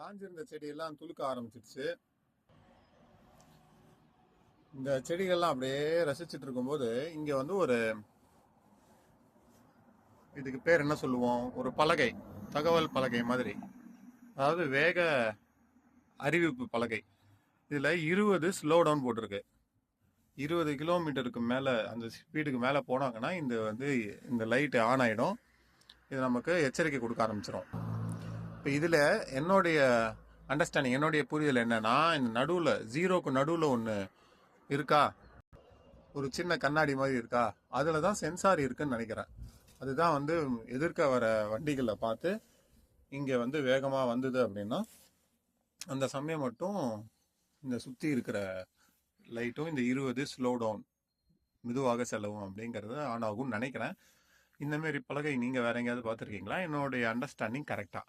காஞ்சிருந்த செடியெல்லாம் துளுக்க ஆரம்பிச்சிடுச்சு. இந்த செடிகள்லாம் அப்படியே ரசிச்சிட்டு இருக்கும்போது இங்கே வந்து ஒரு இதுக்கு பேர் என்ன சொல்லுவோம்? ஒரு பலகை தகவல் பலகை மாதிரி. அதாவது வேக அறிவிப்பு பலகை. இதில் இருபது ஸ்லோ டவுன் போட்டிருக்கு. இருபது கிலோமீட்டருக்கு மேலே அந்த ஸ்பீடுக்கு மேலே போனாங்கன்னா இந்த வந்து இந்த லைட்டு ஆன் ஆகிடும் இது நமக்கு எச்சரிக்கை கொடுக்க ஆரம்பிச்சிடும் இப்போ இதில் என்னுடைய அண்டர்ஸ்டாண்டிங் என்னுடைய புரிதல் என்னன்னா இந்த நடுவில் ஜீரோக்கு நடுவில் ஒன்று இருக்கா? ஒரு சின்ன கண்ணாடி மாதிரி இருக்கா? அதில் தான் சென்சார் இருக்குன்னு நினைக்கிறேன். அதுதான் வந்து எதிர்க்க வர வண்டிகளை பார்த்து இங்கே வந்து வேகமாக வந்தது அப்படின்னா அந்த சமயம் மட்டும் இந்த சுற்றி இருக்கிற லைட்டும் இந்த இருபது ஸ்லோ டவுன் மெதுவாக செல்லவும் அப்படிங்கிறது ஆன் ஆகும்னு நினைக்கிறேன். இந்தமாரி பலகை நீங்கள் வேற எங்கேயாவது பார்த்துருக்கீங்களா? என்னுடைய அண்டர்ஸ்டாண்டிங் கரெக்டாக